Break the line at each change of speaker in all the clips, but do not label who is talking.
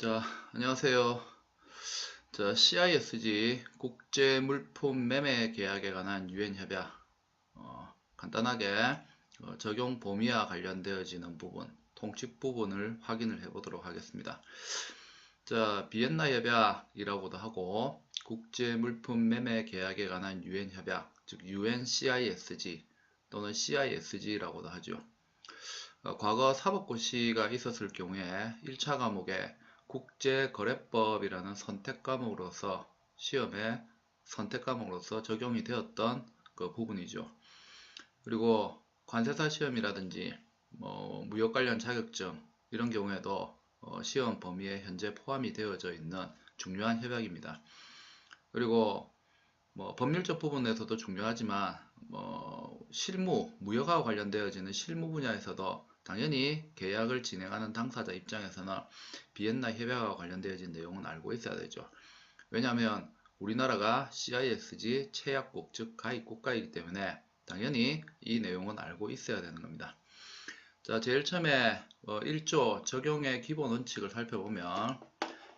자, 안녕하세요. 자, CISG 국제 물품 매매 계약에 관한 유엔 협약 어, 간단하게 어, 적용 범위와 관련되어지는 부분, 통칙 부분을 확인을 해 보도록 하겠습니다. 자, 비엔나 협약이라고도 하고 국제 물품 매매 계약에 관한 유엔 협약, 즉 UN CISG 또는 CISG라고도 하죠. 어, 과거 사법고시가 있었을 경우에 1차 과목에 국제거래법이라는 선택 과목으로서 시험에 선택 과목으로서 적용이 되었던 그 부분이죠. 그리고 관세사 시험이라든지 뭐 무역 관련 자격증 이런 경우에도 어 시험 범위에 현재 포함이 되어져 있는 중요한 협약입니다. 그리고 뭐 법률적 부분에서도 중요하지만 뭐 실무 무역과 관련되어지는 실무 분야에서도 당연히 계약을 진행하는 당사자 입장에서는 비엔나 협약과 관련되어진 내용은 알고 있어야 되죠. 왜냐하면 우리나라가 CISG 체약국 즉 가입 국가이기 때문에 당연히 이 내용은 알고 있어야 되는 겁니다. 자, 제일 처음에 1조 어, 적용의 기본 원칙을 살펴보면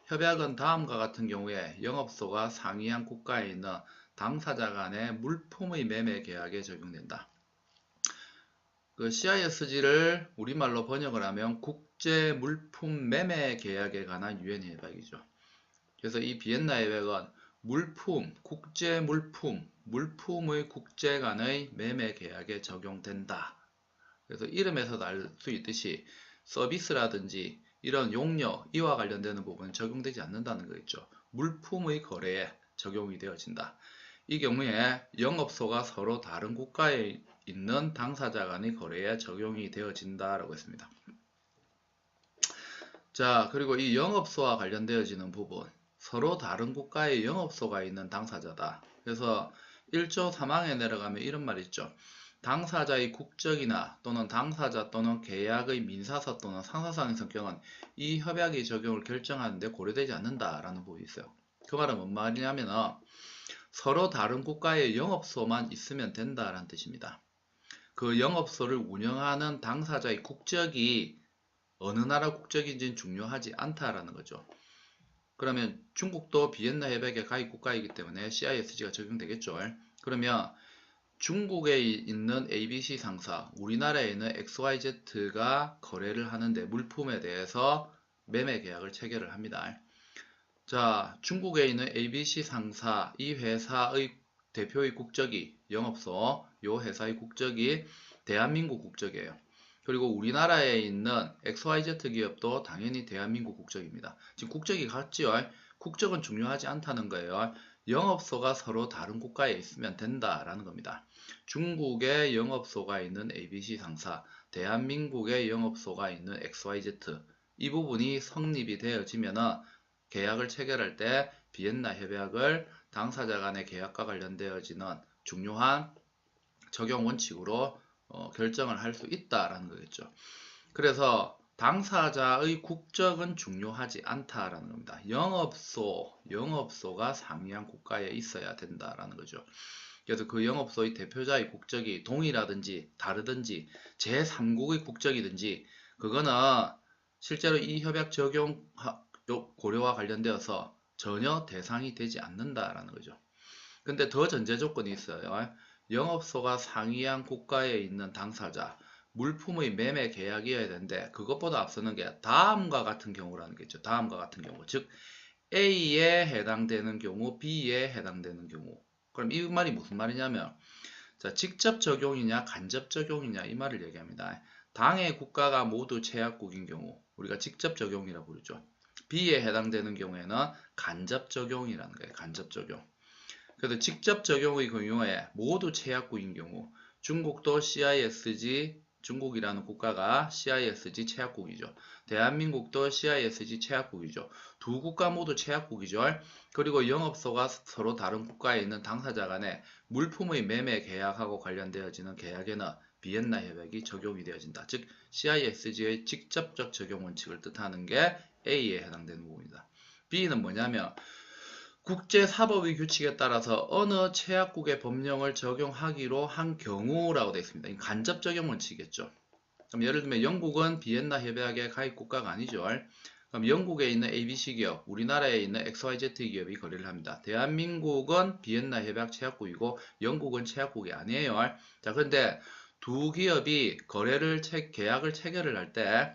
협약은 다음과 같은 경우에 영업소가 상위한 국가에 있는 당사자 간의 물품의 매매 계약에 적용된다. 그 CISG를 우리말로 번역을 하면 국제 물품 매매 계약에 관한 유엔 협약이죠. 그래서 이 비엔나 협약은 물품, 국제 물품, 물품의 국제 간의 매매 계약에 적용된다. 그래서 이름에서도 알 수 있듯이 서비스라든지 이런 용역, 이와 관련되는 부분은 적용되지 않는다는 거겠죠. 물품의 거래에 적용이 되어진다. 이 경우에 영업소가 서로 다른 국가에 있는 당사자 간의 거래에 적용이 되어진다라고 했습니다. 자, 그리고 이 영업소와 관련되어지는 부분, 서로 다른 국가의 영업소가 있는 당사자다. 그래서 1조 3항에 내려가면 이런 말이 있죠. 당사자의 국적이나 또는 당사자 또는 계약의 민사서 또는 상사상의 성격은 이 협약의 적용을 결정하는데 고려되지 않는다라는 부분이 있어요. 그 말은 뭔 말이냐면 서로 다른 국가의 영업소만 있으면 된다라는 뜻입니다. 그 영업소를 운영하는 당사자의 국적이 어느 나라 국적인지는 중요하지 않다라는 거죠. 그러면 중국도 비엔나 협약의 가입 국가이기 때문에 CISG가 적용되겠죠. 그러면 중국에 있는 ABC 상사, 우리나라에 있는 XYZ가 거래를 하는데 물품에 대해서 매매 계약을 체결을 합니다. 자, 중국에 있는 ABC 상사, 이 회사의 대표의 국적이 영업소, 요 회사의 국적이 대한민국 국적이에요. 그리고 우리나라에 있는 XYZ 기업도 당연히 대한민국 국적입니다. 지금 국적이 같지요. 국적은 중요하지 않다는 거예요. 영업소가 서로 다른 국가에 있으면 된다라는 겁니다. 중국의 영업소가 있는 ABC 상사, 대한민국의 영업소가 있는 XYZ 이 부분이 성립이 되어지면 계약을 체결할 때 비엔나 협약을 당사자 간의 계약과 관련되어지는 중요한 적용 원칙으로 어, 결정을 할 수 있다라는 거겠죠. 그래서 당사자의 국적은 중요하지 않다라는 겁니다. 영업소, 영업소가 상위한 국가에 있어야 된다라는 거죠. 그래서 그 영업소의 대표자의 국적이 동이라든지 다르든지 제3국의 국적이든지 그거는 실제로 이 협약 적용 고려와 관련되어서 전혀 대상이 되지 않는다라는 거죠. 근데 더 전제 조건이 있어요. 영업소가 상위한 국가에 있는 당사자, 물품의 매매 계약이어야 되는데 그것보다 앞서는 게 다음과 같은 경우라는 거죠. 다음과 같은 경우. 즉 A에 해당되는 경우, B에 해당되는 경우. 그럼 이 말이 무슨 말이냐면 자, 직접 적용이냐 간접 적용이냐 이 말을 얘기합니다. 당의 국가가 모두 제약국인 경우 우리가 직접 적용이라고 부르죠. B에 해당되는 경우에는 간접 적용이라는 거예요. 간접 적용. 그래서 직접 적용의 경우에 모두 제약국인 경우 중국도 CISG 중국이라는 국가가 CISG 체약국이죠. 대한민국도 CISG 체약국이죠. 두 국가 모두 체약국이죠. 그리고 영업소가 서로 다른 국가에 있는 당사자 간에 물품의 매매 계약하고 관련되어지는 계약에는 비엔나 협약이 적용이 되어진다. 즉 CISG의 직접적 적용 원칙을 뜻하는 게 A에 해당되는 부분이다. B는 뭐냐면 국제사법의 규칙에 따라서 어느 체약국의 법령을 적용하기로 한 경우라고 되어 있습니다. 간접 적용 원칙이겠죠. 그럼 예를 들면 영국은 비엔나 협약의 가입 국가가 아니죠. 그럼 영국에 있는 ABC 기업, 우리나라에 있는 XYZ 기업이 거래를 합니다. 대한민국은 비엔나 협약 체약국이고 영국은 체약국이 아니에요. 자, 그런데 두 기업이 거래를 체, 계약을 체결을 할 때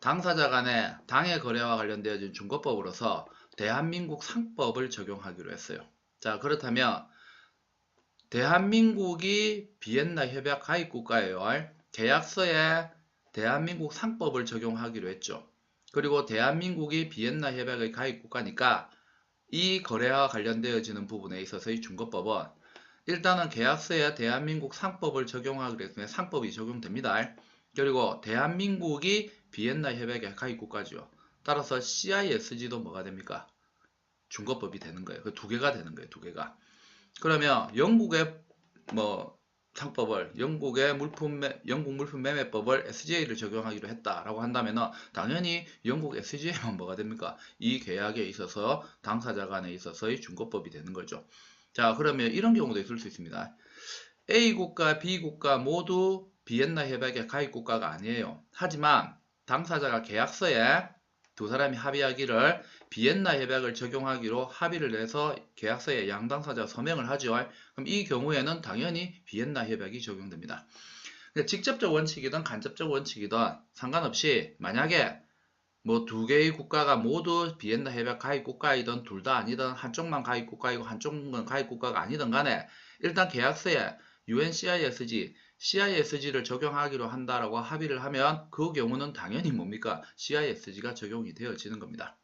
당사자 간의 당해 거래와 관련되어진 중거법으로서 대한민국 상법을 적용하기로 했어요. 자, 그렇다면 대한민국이 비엔나 협약 가입 국가예요. 계약서에 대한민국 상법을 적용하기로 했죠. 그리고 대한민국이 비엔나 협약의 가입 국가니까 이 거래와 관련되어지는 부분에 있어서의 중거법은 일단은 계약서에 대한민국 상법을 적용하기로 했으면 상법이 적용됩니다. 그리고 대한민국이 비엔나 협약의 가입 국가죠. 따라서 CISG도 뭐가 됩니까? 중거법이 되는 거예요. 그 두 개가 되는 거예요. 두 개가. 그러면 영국의 뭐 상법을 영국의 물품 매, 영국 물품 매매법을 SGA를 적용하기로 했다라고 한다면은 당연히 영국 SGA만 뭐가 됩니까? 이 계약에 있어서 당사자 간에 있어서의 중거법이 되는 거죠. 자, 그러면 이런 경우도 있을 수 있습니다. A 국가, B 국가 모두 비엔나 협약의 가입 국가가 아니에요. 하지만 당사자가 계약서에 두 사람이 합의하기를 비엔나 협약을 적용하기로 합의를 해서 계약서에 양당사자 서명을 하죠. 그럼 이 경우에는 당연히 비엔나 협약이 적용됩니다. 직접적 원칙이든 간접적 원칙이든 상관없이 만약에 뭐 두 개의 국가가 모두 비엔나 협약 가입 국가이든 둘 다 아니든 한쪽만 가입 국가이고 한쪽은 가입 국가가 아니든 간에 일단 계약서에 UNCISG, CISG를 적용하기로 한다라고 합의를 하면 그 경우는 당연히 뭡니까? CISG가 적용이 되어지는 겁니다.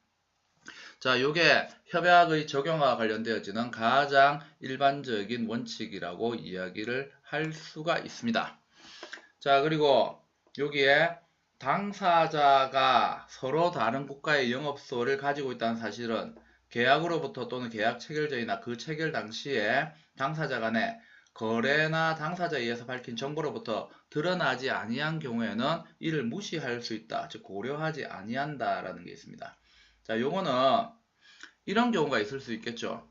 자, 요게 협약의 적용과 관련되어지는 가장 일반적인 원칙이라고 이야기를 할 수가 있습니다. 자, 그리고 여기에 당사자가 서로 다른 국가의 영업소를 가지고 있다는 사실은 계약으로부터 또는 계약 체결전이나 그 체결 당시에 당사자 간에 거래나 당사자에 의해서 밝힌 정보로부터 드러나지 아니한 경우에는 이를 무시할 수 있다. 즉 고려하지 아니한다라는 게 있습니다. 자, 요거는 이런 경우가 있을 수 있겠죠.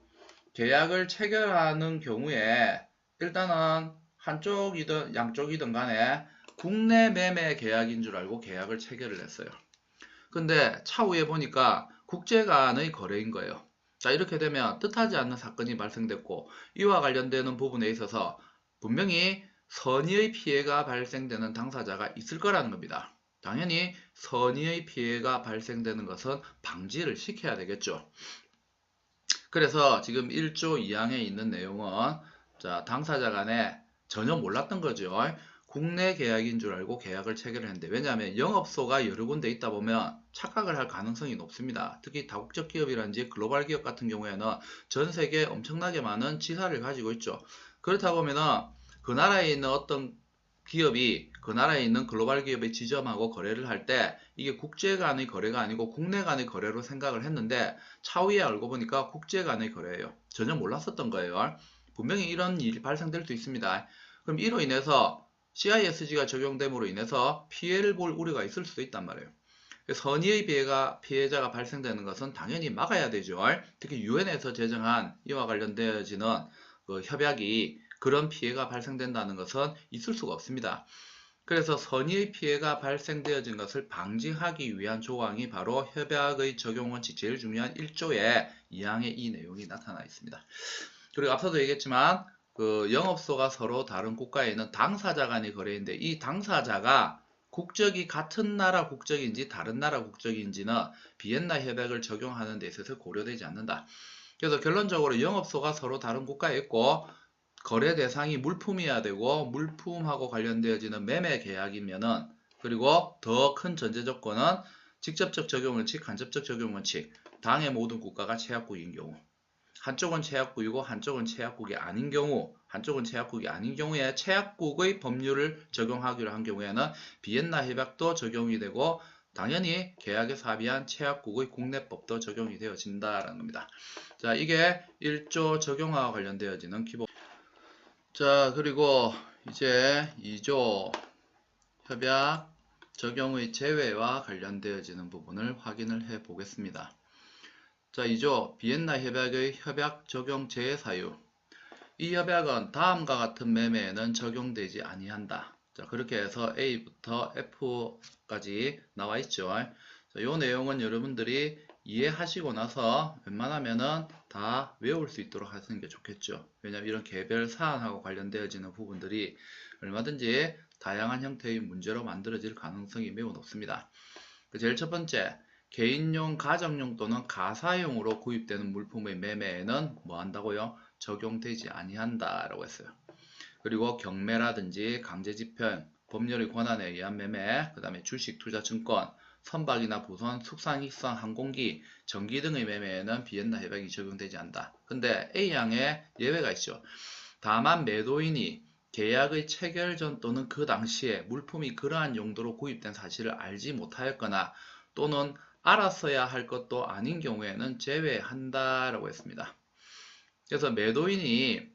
계약을 체결하는 경우에 일단은 한쪽이든 양쪽이든 간에 국내 매매 계약인 줄 알고 계약을 체결을 했어요. 근데 차후에 보니까 국제 간의 거래인 거예요. 자, 이렇게 되면 뜻하지 않는 사건이 발생됐고 이와 관련되는 부분에 있어서 분명히 선의의 피해가 발생되는 당사자가 있을 거라는 겁니다. 당연히 선의의 피해가 발생되는 것은 방지를 시켜야 되겠죠. 그래서 지금 1조 2항에 있는 내용은 자, 당사자 간에 전혀 몰랐던 거죠. 국내 계약인 줄 알고 계약을 체결을 했는데 왜냐하면 영업소가 여러 군데 있다 보면 착각을 할 가능성이 높습니다. 특히 다국적 기업이란지 글로벌 기업 같은 경우에는 전 세계에 엄청나게 많은 지사를 가지고 있죠. 그렇다 보면은 그 나라에 있는 어떤 기업이 그 나라에 있는 글로벌 기업의 지점하고 거래를 할 때 이게 국제 간의 거래가 아니고 국내 간의 거래로 생각을 했는데 차후에 알고 보니까 국제 간의 거래예요. 전혀 몰랐었던 거예요. 분명히 이런 일이 발생될 수 있습니다. 그럼 이로 인해서 CISG가 적용됨으로 인해서 피해를 볼 우려가 있을 수도 있단 말이에요. 선의의 피해가, 피해자가 발생되는 것은 당연히 막아야 되죠. 특히 유엔에서 제정한 이와 관련되어지는 그 협약이 그런 피해가 발생된다는 것은 있을 수가 없습니다. 그래서 선의의 피해가 발생되어진 것을 방지하기 위한 조항이 바로 협약의 적용 원칙 제일 중요한 1조에 2항에 이 내용이 나타나 있습니다. 그리고 앞서도 얘기했지만 그 영업소가 서로 다른 국가에 있는 당사자 간의 거래인데 이 당사자가 국적이 같은 나라 국적인지 다른 나라 국적인지는 비엔나 협약을 적용하는 데 있어서 고려되지 않는다. 그래서 결론적으로 영업소가 서로 다른 국가에 있고 거래 대상이 물품이어야 되고 물품하고 관련되어지는 매매 계약이면은 그리고 더 큰 전제 조건은 직접적 적용 원칙, 간접적 적용 원칙, 당의 모든 국가가 체약국인 경우 한쪽은 체약국이고 한쪽은 체약국이 아닌 경우 한쪽은 체약국이 아닌 경우에 체약국의 법률을 적용하기로 한 경우에는 비엔나 협약도 적용이 되고 당연히 계약에서 합의한 체약국의 국내법도 적용이 되어진다라는 겁니다. 자, 이게 1조 적용화와 관련되어지는 기본 자, 그리고 이제 2조 협약 적용의 제외와 관련되어지는 부분을 확인을 해 보겠습니다. 자, 2조 비엔나 협약의 협약 적용 제외 사유. 이 협약은 다음과 같은 매매에는 적용되지 아니한다. 자, 그렇게 해서 A부터 F까지 나와 있죠. 자, 요 내용은 여러분들이 이해하시고 나서 웬만하면은 다 외울 수 있도록 하시는 게 좋겠죠. 왜냐하면 이런 개별 사안하고 관련되어지는 부분들이 얼마든지 다양한 형태의 문제로 만들어질 가능성이 매우 높습니다. 그 제일 첫 번째, 개인용, 가정용 또는 가사용으로 구입되는 물품의 매매에는 뭐 한다고요? 적용되지 아니한다 라고 했어요. 그리고 경매라든지 강제집행, 법률의 권한에 의한 매매, 그 다음에 주식, 투자, 증권, 선박이나 부선, 숙상, 익선, 항공기, 전기 등의 매매에는 비엔나 협약이 적용되지 않는다. 근데 A양에 예외가 있죠. 다만 매도인이 계약의 체결 전 또는 그 당시에 물품이 그러한 용도로 구입된 사실을 알지 못하였거나 또는 알았어야 할 것도 아닌 경우에는 제외한다라고 했습니다. 그래서 매도인이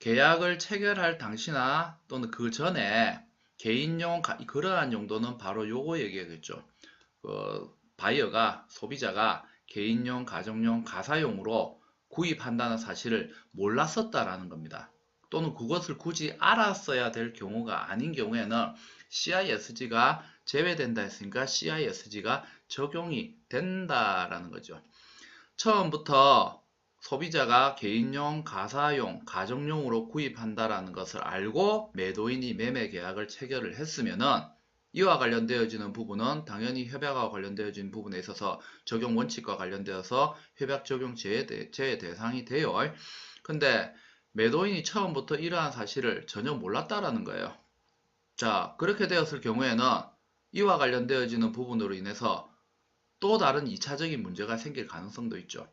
계약을 체결할 당시나 또는 그 전에 개인용 그러한 용도는 바로 요거 얘기하겠죠. 그 바이어가 소비자가 개인용, 가정용, 가사용으로 구입한다는 사실을 몰랐었다라는 겁니다. 또는 그것을 굳이 알았어야 될 경우가 아닌 경우에는 CISG가 제외된다 했으니까 CISG가 적용이 된다라는 거죠. 처음부터 소비자가 개인용, 가사용, 가정용으로 구입한다라는 것을 알고 매도인이 매매 계약을 체결을 했으면은 이와 관련되어지는 부분은 당연히 협약과 관련되어진 부분에 있어서 적용 원칙과 관련되어서 협약 적용 제외 대상이 돼요. 근데 매도인이 처음부터 이러한 사실을 전혀 몰랐다라는 거예요. 자, 그렇게 되었을 경우에는 이와 관련되어지는 부분으로 인해서 또 다른 2차적인 문제가 생길 가능성도 있죠.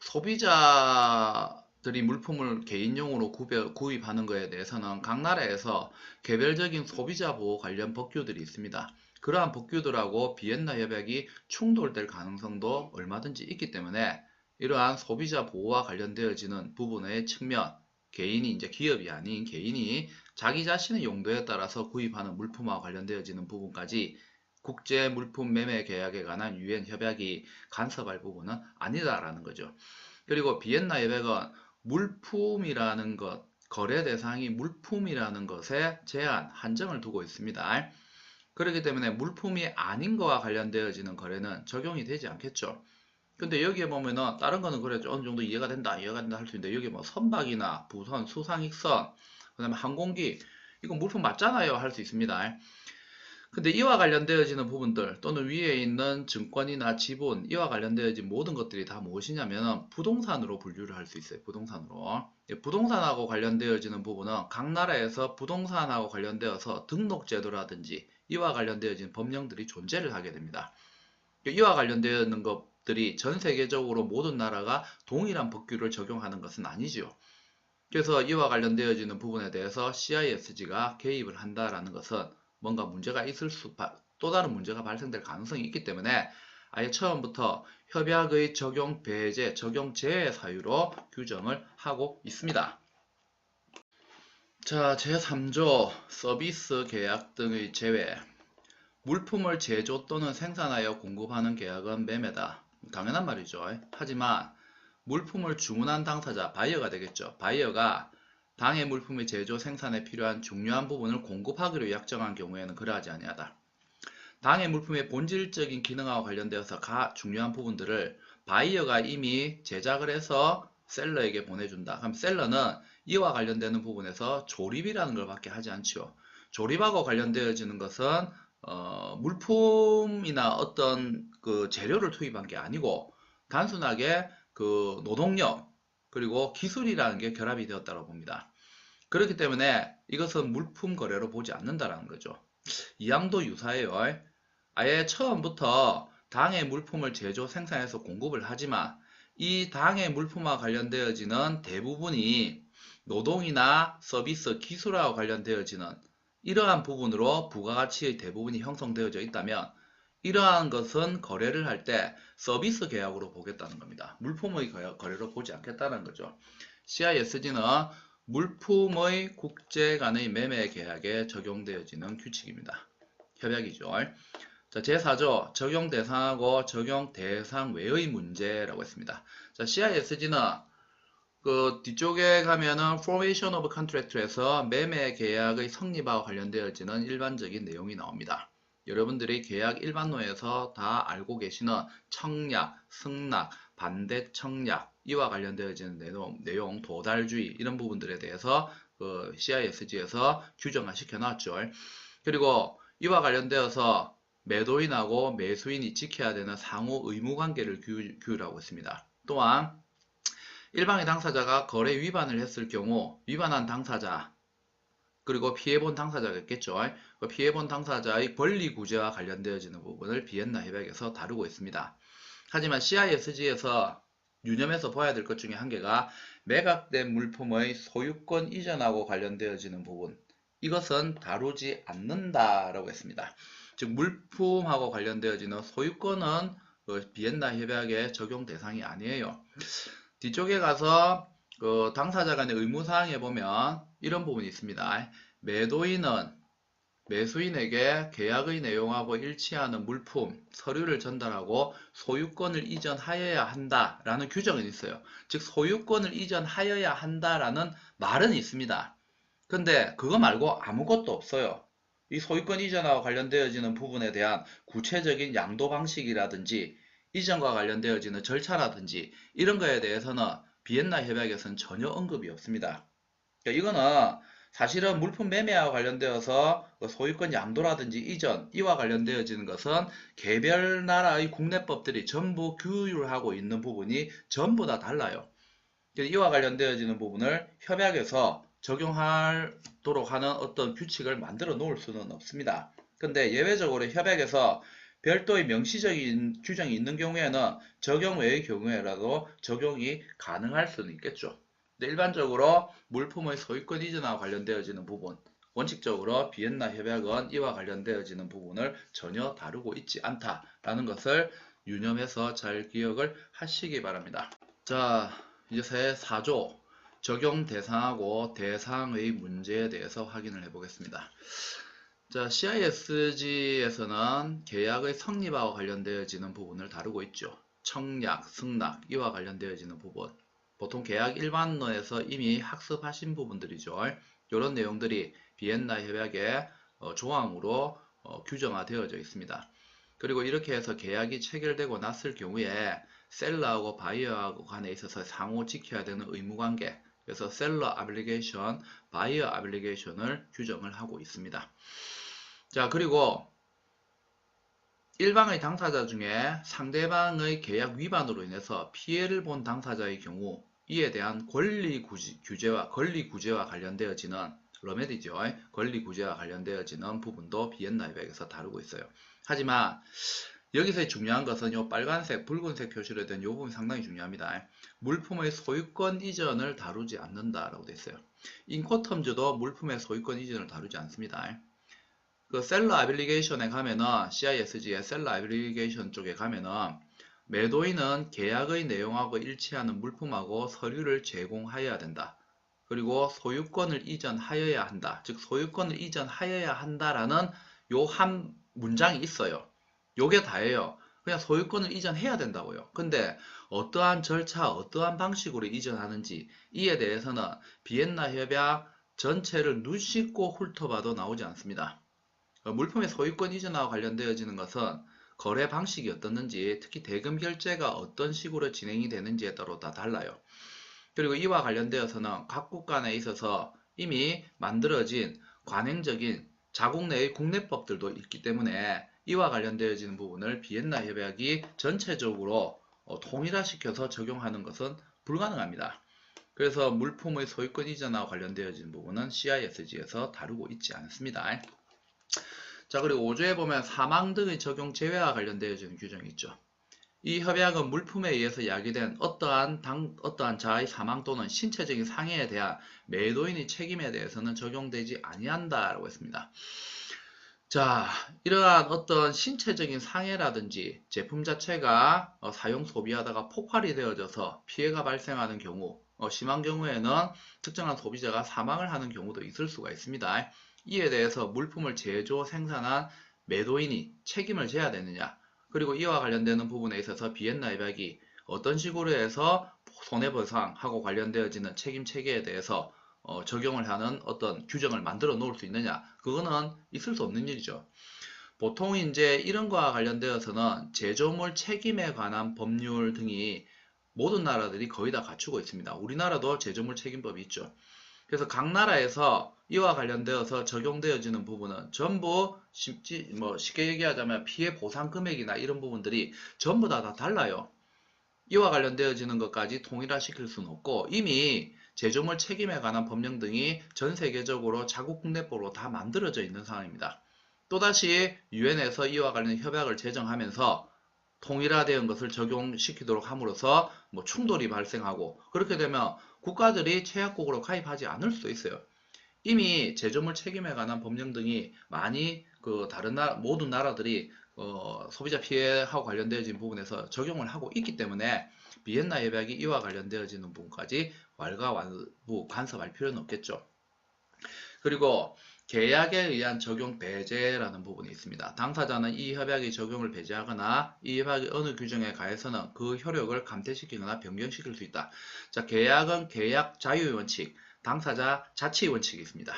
소비자들이 물품을 개인용으로 구입하는 것에 대해서는 각 나라에서 개별적인 소비자 보호 관련 법규들이 있습니다. 그러한 법규들하고 비엔나 협약이 충돌될 가능성도 얼마든지 있기 때문에 이러한 소비자 보호와 관련되어지는 부분의 측면, 개인이 이제 기업이 아닌 개인이 자기 자신의 용도에 따라서 구입하는 물품과 관련되어지는 부분까지 국제 물품 매매 계약에 관한 유엔 협약이 간섭할 부분은 아니다라는 거죠. 그리고 비엔나 협약은 물품이라는 것, 거래 대상이 물품이라는 것에 제한, 한정을 두고 있습니다. 그렇기 때문에 물품이 아닌 것과 관련되어지는 거래는 적용이 되지 않겠죠. 근데 여기에 보면은 다른 거는 그래 어느 정도 이해가 된다, 이해가 된다 할 수 있는데 여기 뭐 선박이나 부선, 수상익선, 그 다음에 항공기 이거 물품 맞잖아요 할 수 있습니다. 근데 이와 관련되어지는 부분들 또는 위에 있는 증권이나 지분 이와 관련되어진 모든 것들이 다 무엇이냐면 부동산으로 분류를 할 수 있어요. 부동산으로. 부동산하고 관련되어지는 부분은 각 나라에서 부동산하고 관련되어서 등록제도라든지 이와 관련되어진 법령들이 존재를 하게 됩니다. 이와 관련되어 있는 것들이 전 세계적으로 모든 나라가 동일한 법규를 적용하는 것은 아니지요. 그래서 이와 관련되어지는 부분에 대해서 CISG가 개입을 한다라는 것은 뭔가 문제가 있을 수, 또 다른 문제가 발생될 가능성이 있기 때문에 아예 처음부터 협약의 적용 배제, 적용 제외 사유로 규정을 하고 있습니다. 자, 제3조 서비스 계약 등의 제외 물품을 제조 또는 생산하여 공급하는 계약은 매매다. 당연한 말이죠. 하지만 물품을 주문한 당사자, 바이어가 되겠죠. 바이어가 당해 물품의 제조 생산에 필요한 중요한 부분을 공급하기로 약정한 경우에는 그러하지 아니하다. 당해 물품의 본질적인 기능과 관련되어서 가 중요한 부분들을 바이어가 이미 제작을 해서 셀러에게 보내준다. 그럼 셀러는 이와 관련되는 부분에서 조립이라는 걸 밖에 하지 않죠. 조립하고 관련되어지는 것은 어, 물품이나 어떤 그 재료를 투입한 게 아니고 단순하게 그 노동력 그리고 기술이라는 게 결합이 되었다고 봅니다. 그렇기 때문에 이것은 물품 거래로 보지 않는다라는 거죠. 이 양도 유사해요. 아예 처음부터 당의 물품을 제조 생산해서 공급을 하지만 이 당의 물품과 관련되어지는 대부분이 노동이나 서비스, 기술과 관련되어지는 이러한 부분으로 부가가치의 대부분이 형성되어져 있다면 이러한 것은 거래를 할 때 서비스 계약으로 보겠다는 겁니다. 물품의 거래로 보지 않겠다는 거죠. CISG는 물품의 국제 간의 매매 계약에 적용되어지는 규칙입니다. 협약이죠. 자, 제4조 적용 대상하고 적용 대상 외의 문제라고 했습니다. 자, CISG는 그 뒤쪽에 가면은 Formation of Contract에서 매매 계약의 성립과 관련되어지는 일반적인 내용이 나옵니다. 여러분들이 계약 일반론에서 다 알고 계시는 청약, 승낙, 반대 청약 이와 관련되어지는 내용, 내용 도달주의 이런 부분들에 대해서 그 CISG에서 규정화 시켜놨죠. 그리고 이와 관련되어서 매도인하고 매수인이 지켜야 되는 상호 의무 관계를 규율하고 있습니다. 또한 일방의 당사자가 거래 위반을 했을 경우 위반한 당사자 그리고 피해본 당사자가 있겠죠. 그 피해본 당사자의 권리 구제와 관련되어지는 부분을 비엔나 협약에서 다루고 있습니다. 하지만 CISG에서 유념해서 봐야 될 것 중에 한 개가 매각된 물품의 소유권 이전하고 관련되어지는 부분 이것은 다루지 않는다라고 했습니다. 즉 물품하고 관련되어지는 소유권은 그 비엔나 협약의 적용 대상이 아니에요. 뒤쪽에 가서 그 당사자 간의 의무사항에 보면 이런 부분이 있습니다. 매도인은 매수인에게 계약의 내용하고 일치하는 물품, 서류를 전달하고 소유권을 이전하여야 한다라는 규정은 있어요. 즉 소유권을 이전하여야 한다라는 말은 있습니다. 근데 그거 말고 아무것도 없어요. 이 소유권 이전과 관련되어지는 부분에 대한 구체적인 양도 방식이라든지 이전과 관련되어지는 절차라든지 이런 거에 대해서는 비엔나 협약에서는 전혀 언급이 없습니다. 그러니까 이거는 사실은 물품 매매와 관련되어서 그 소유권 양도라든지 이전 이와 관련되어지는 것은 개별 나라의 국내법들이 전부 규율하고 있는 부분이 전부 다 달라요. 이와 관련되어지는 부분을 협약에서 적용하도록 하는 어떤 규칙을 만들어 놓을 수는 없습니다. 근데 예외적으로 협약에서 별도의 명시적인 규정이 있는 경우에는 적용 외의 경우에라도 적용이 가능할 수는 있겠죠. 일반적으로 물품의 소유권 이전과 관련되어지는 부분 원칙적으로 비엔나 협약은 이와 관련되어지는 부분을 전혀 다루고 있지 않다라는 것을 유념해서 잘 기억을 하시기 바랍니다. 자 이제 새 4조 적용 대상하고 대상의 문제에 대해서 확인을 해 보겠습니다. 자, CISG에서는 계약의 성립과 관련되어지는 부분을 다루고 있죠. 청약, 승낙 이와 관련되어지는 부분 보통 계약 일반론에서 이미 학습하신 부분들이죠. 이런 내용들이 비엔나 협약의 어, 조항으로 어, 규정화되어져 있습니다. 그리고 이렇게 해서 계약이 체결되고 났을 경우에 셀러하고 바이어하고 간에 있어서 상호 지켜야 되는 의무관계 그래서 셀러 아블리게이션, 바이어 아블리게이션을 규정을 하고 있습니다. 자 그리고 일방의 당사자 중에 상대방의 계약 위반으로 인해서 피해를 본 당사자의 경우 이에 대한 권리 규제와 권리 구제와 관련되어지는 러메디죠. 권리 구제와 관련되어지는 부분도 비엔나 협약에서 다루고 있어요. 하지만 여기서 중요한 것은 이 빨간색, 붉은색 표시로 된이 부분이 상당히 중요합니다. 물품의 소유권 이전을 다루지 않는다라고 되어 있어요. 인코텀즈도 물품의 소유권 이전을 다루지 않습니다. 그 셀러 아빌리게이션에 가면은 CISG의 셀러 아빌리게이션 쪽에 가면은 매도인은 계약의 내용하고 일치하는 물품하고 서류를 제공하여야 된다. 그리고 소유권을 이전하여야 한다. 즉 소유권을 이전하여야 한다라는 요 한 문장이 있어요. 요게 다예요. 그냥 소유권을 이전해야 된다고요. 근데 어떠한 절차, 어떠한 방식으로 이전하는지 이에 대해서는 비엔나 협약 전체를 눈 씻고 훑어봐도 나오지 않습니다. 어, 물품의 소유권 이전과 관련되어지는 것은 거래 방식이 어떻는지 특히 대금 결제가 어떤 식으로 진행이 되는지에 따라 다 달라요. 그리고 이와 관련되어서는 각국 간에 있어서 이미 만들어진 관행적인 자국 내의 국내법들도 있기 때문에 이와 관련되어지는 부분을 비엔나 협약이 전체적으로 어, 통일화시켜서 적용하는 것은 불가능합니다. 그래서 물품의 소유권 이전과 관련되어진 부분은 CISG에서 다루고 있지 않습니다. 자 그리고 5조에 보면 사망 등의 적용 제외와 관련되어지는 규정이 있죠. 이 협약은 물품에 의해서 야기된 어떠한 당, 어떠한 자의 사망 또는 신체적인 상해에 대한 매도인의 책임에 대해서는 적용되지 아니한다라고 했습니다. 자, 이러한 어떤 신체적인 상해라든지 제품 자체가 어, 사용 소비하다가 폭발이 되어져서 피해가 발생하는 경우, 어, 심한 경우에는 특정한 소비자가 사망을 하는 경우도 있을 수가 있습니다. 이에 대해서 물품을 제조, 생산한 매도인이 책임을 져야 되느냐 그리고 이와 관련되는 부분에 있어서 비엔나 협약이 어떤 식으로 해서 손해보상하고 관련되어지는 책임 체계에 대해서 어, 적용을 하는 어떤 규정을 만들어 놓을 수 있느냐 그거는 있을 수 없는 일이죠 보통 이제 이런 거와 관련되어서는 제조물 책임에 관한 법률 등이 모든 나라들이 거의 다 갖추고 있습니다. 우리나라도 제조물 책임법이 있죠. 그래서 각 나라에서 이와 관련되어서 적용되어지는 부분은 전부 쉽지 뭐 쉽게 얘기하자면 피해 보상 금액이나 이런 부분들이 전부 다 다 달라요. 이와 관련되어지는 것까지 통일화시킬 수는 없고 이미 제조물 책임에 관한 법령 등이 전 세계적으로 자국 국내법으로 다 만들어져 있는 상황입니다. 또다시 유엔에서 이와 관련 협약을 제정하면서 통일화된 것을 적용시키도록 함으로써 뭐 충돌이 발생하고 그렇게 되면 국가들이 최약국으로 가입하지 않을 수도 있어요. 이미 제조물 책임에 관한 법령 등이 많이 그 다른 나라 모든 나라들이 어, 소비자 피해하고 관련되어진 부분에서 적용을 하고 있기 때문에 비엔나 협약이 이와 관련되어지는 부분까지 왈가왈부 간섭할 필요는 없겠죠. 그리고 계약에 의한 적용 배제라는 부분이 있습니다. 당사자는 이 협약의 적용을 배제하거나 이 협약의 어느 규정에 가해서는 그 효력을 감퇴시키거나 변경시킬 수 있다. 자, 계약은 계약 자유의 원칙, 당사자 자치의 원칙이 있습니다.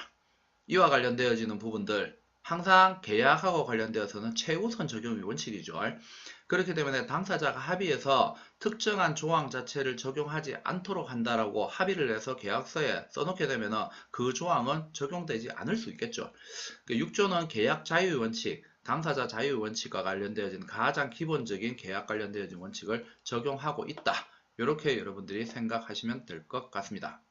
이와 관련되어지는 부분들 항상 계약하고 관련되어서는 최우선 적용의 원칙이죠. 그렇기 때문에 당사자가 합의해서 특정한 조항 자체를 적용하지 않도록 한다라고 합의를 해서 계약서에 써놓게 되면 그 조항은 적용되지 않을 수 있겠죠. 6조는 그 계약 자유의 원칙, 당사자 자유의 원칙과 관련되어진 가장 기본적인 계약 관련되어진 원칙을 적용하고 있다. 이렇게 여러분들이 생각하시면 될 것 같습니다.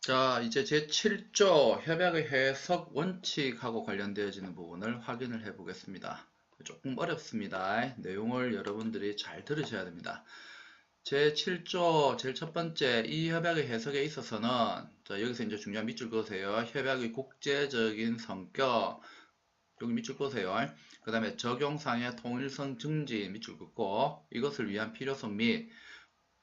자, 이제 제7조 협약의 해석 원칙하고 관련되어지는 부분을 확인을 해 보겠습니다. 조금 어렵습니다. 내용을 여러분들이 잘 들으셔야 됩니다. 제7조 제일 첫 번째 이 협약의 해석에 있어서는 자, 여기서 이제 중요한 밑줄 그으세요. 협약의 국제적인 성격 여기 밑줄 그으세요. 그 다음에 적용상의 통일성 증지 밑줄 긋고 이것을 위한 필요성 및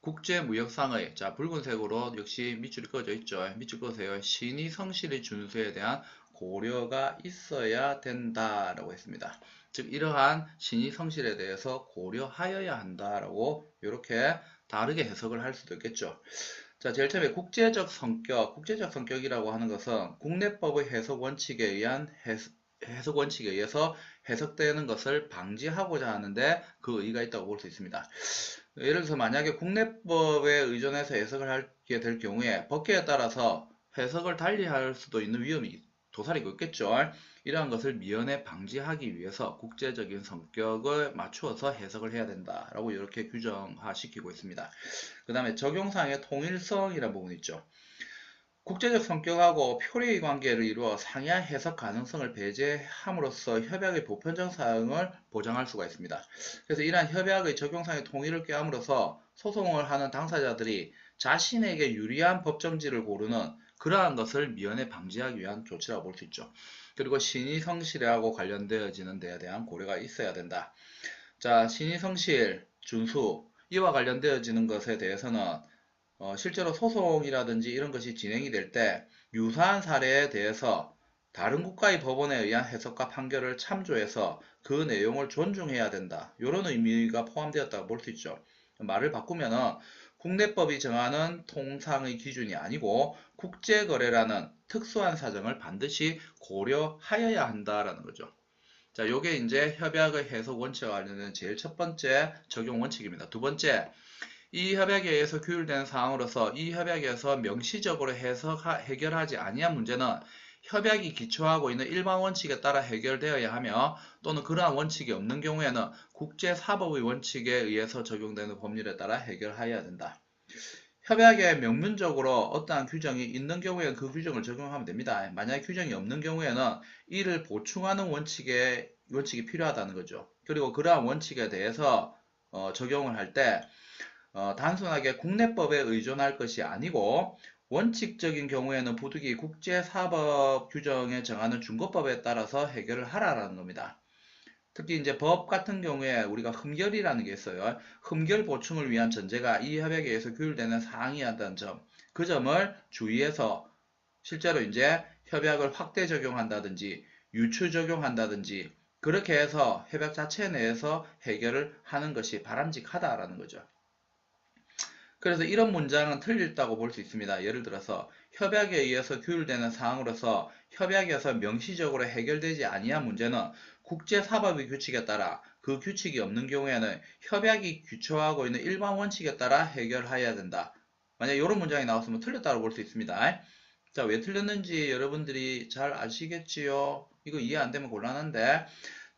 국제무역상의 자 붉은색으로 역시 밑줄이 꺼져 있죠. 밑줄 그으세요. 신의 성실의 준수에 대한 고려가 있어야 된다라고 했습니다. 즉 이러한 신의 성실에 대해서 고려하여야 한다라고 이렇게 다르게 해석을 할 수도 있겠죠. 자, 제일 처음에 국제적 성격, 국제적 성격이라고 하는 것은 국내법의 해석 원칙에 의한 해석, 해석 원칙에 의해서 해석되는 것을 방지하고자 하는데 그 의의가 있다고 볼 수 있습니다. 예를 들어서 만약에 국내법에 의존해서 해석을 하게 될 경우에 법계에 따라서 해석을 달리할 수도 있는 위험이 도사리고 있겠죠. 이러한 것을 미연에 방지하기 위해서 국제적인 성격을 맞추어서 해석을 해야 된다라고 이렇게 규정화시키고 있습니다. 그 다음에 적용상의 통일성이라는 부분이 있죠. 국제적 성격하고 표례의 관계를 이루어 상이하 해석 가능성을 배제함으로써 협약의 보편적 사용을 보장할 수가 있습니다. 그래서 이러한 협약의 적용상의 통일을 꾀함으로써 소송을 하는 당사자들이 자신에게 유리한 법정지를 고르는 그러한 것을 미연에 방지하기 위한 조치라고 볼 수 있죠. 그리고 신의 성실하고 관련되어지는 데에 대한 고려가 있어야 된다. 자, 신의 성실, 준수 이와 관련되어지는 것에 대해서는 어, 실제로 소송이라든지 이런 것이 진행이 될 때 유사한 사례에 대해서 다른 국가의 법원에 의한 해석과 판결을 참조해서 그 내용을 존중해야 된다. 이런 의미가 포함되었다고 볼 수 있죠. 말을 바꾸면은 국내법이 정하는 통상의 기준이 아니고 국제거래라는 특수한 사정을 반드시 고려하여야 한다라는 거죠. 자, 요게 이제 협약의 해석 원칙과 관련된 제일 첫 번째 적용 원칙입니다. 두 번째, 이 협약에 의해서 규율되는 사항으로서 이 협약에서 명시적으로 해석 해결하지 아니한 문제는 협약이 기초하고 있는 일반 원칙에 따라 해결되어야 하며 또는 그러한 원칙이 없는 경우에는 국제사법의 원칙에 의해서 적용되는 법률에 따라 해결해야 된다. 협약에 명문적으로 어떠한 규정이 있는 경우에는 그 규정을 적용하면 됩니다. 만약에 규정이 없는 경우에는 이를 보충하는 원칙에, 원칙이 필요하다는 거죠. 그리고 그러한 원칙에 대해서 어, 적용을 할때 어, 단순하게 국내법에 의존할 것이 아니고 원칙적인 경우에는 부득이 국제사법 규정에 정하는 중고법에 따라서 해결을 하라라는 겁니다. 특히 이제 법 같은 경우에 우리가 흠결이라는 게 있어요. 흠결 보충을 위한 전제가 이 협약에 의해서 규율되는 사항이었다는 점. 그 점을 주의해서 실제로 이제 협약을 확대 적용한다든지 유추 적용한다든지 그렇게 해서 협약 자체 내에서 해결을 하는 것이 바람직하다라는 거죠. 그래서 이런 문장은 틀렸다고 볼 수 있습니다. 예를 들어서 협약에 의해서 규율되는 사항으로서 협약에서 명시적으로 해결되지 아니한 문제는 국제사법의 규칙에 따라 그 규칙이 없는 경우에는 협약이 규정하고 있는 일반 원칙에 따라 해결해야 된다. 만약 이런 문장이 나왔으면 틀렸다고 볼 수 있습니다. 자, 왜 틀렸는지 여러분들이 잘 아시겠지요? 이거 이해 안 되면 곤란한데.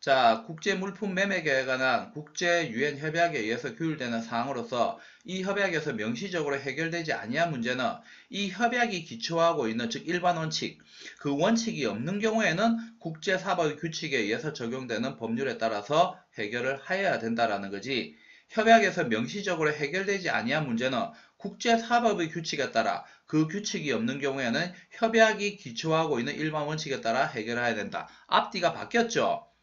자, 국제 물품 매매계에 관한 국제 유엔 협약에 의해서 규율되는 사항으로서 이 협약에서 명시적으로 해결되지 아니한 문제는 이 협약이 기초하고 있는 즉 일반 원칙, 그 원칙이 없는 경우에는 국제 사법 규칙에 의해서 적용되는 법률에 따라서 해결을 하여야 된다라는 거지. 협약에서 명시적으로 해결되지 아니한 문제는 국제 사법의 규칙에 따라 그 규칙이 없는 경우에는 협약이 기초하고 있는 일반 원칙에 따라 해결해야 된다. 앞뒤가 바뀌었죠.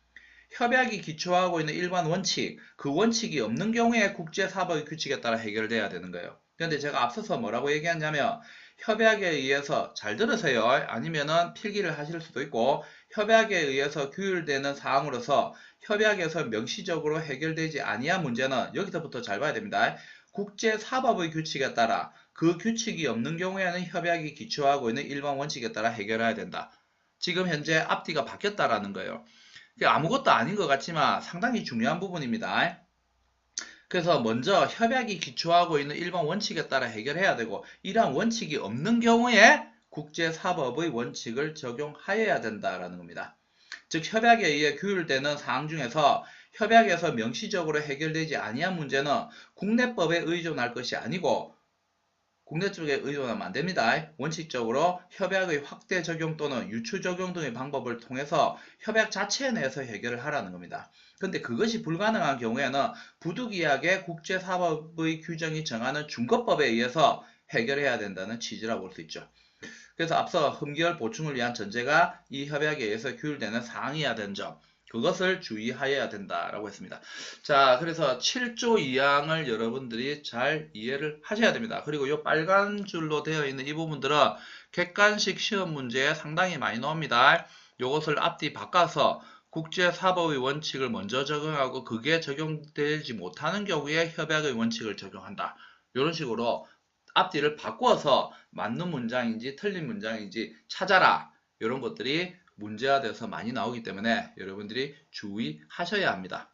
협약이 기초하고 있는 일반 원칙, 그 원칙이 없는 경우에 국제사법의 규칙에 따라 해결돼야 되는 거예요. 그런데 제가 앞서서 뭐라고 얘기했냐면 협약에 의해서 잘 들으세요. 아니면은 필기를 하실 수도 있고 협약에 의해서 규율되는 사항으로서 협약에서 명시적으로 해결되지 아니한 문제는 여기서부터 잘 봐야 됩니다. 국제사법의 규칙에 따라 그 규칙이 없는 경우에는 협약이 기초하고 있는 일반 원칙에 따라 해결해야 된다. 지금 현재 앞뒤가 바뀌었다라는 거예요. 아무것도 아닌 것 같지만 상당히 중요한 부분입니다. 그래서 먼저 협약이 기초하고 있는 일반 원칙에 따라 해결해야 되고 이러한 원칙이 없는 경우에 국제사법의 원칙을 적용하여야 된다라는 겁니다. 즉 협약에 의해 규율되는 사항 중에서 협약에서 명시적으로 해결되지 아니한 문제는 국내법에 의존할 것이 아니고 국내 쪽에 의존하면 안 됩니다. 원칙적으로 협약의 확대 적용 또는 유추 적용 등의 방법을 통해서 협약 자체 내에서 해결을 하라는 겁니다. 근데 그것이 불가능한 경우에는 부득이하게 국제사법의 규정이 정하는 중거법에 의해서 해결해야 된다는 취지라고 볼 수 있죠. 그래서 앞서 흠결 보충을 위한 전제가 이 협약에 의해서 규율되는 사항이어야 되는 점 그것을 주의하여야 된다라고 했습니다. 자, 그래서 7조 2항을 여러분들이 잘 이해를 하셔야 됩니다. 그리고 이 빨간 줄로 되어 있는 이 부분들은 객관식 시험 문제에 상당히 많이 나옵니다. 이것을 앞뒤 바꿔서 국제사법의 원칙을 먼저 적용하고 그게 적용되지 못하는 경우에 협약의 원칙을 적용한다. 이런 식으로 앞뒤를 바꿔서 맞는 문장인지 틀린 문장인지 찾아라. 이런 것들이 문제화돼서 많이 나오기 때문에 여러분들이 주의하셔야 합니다.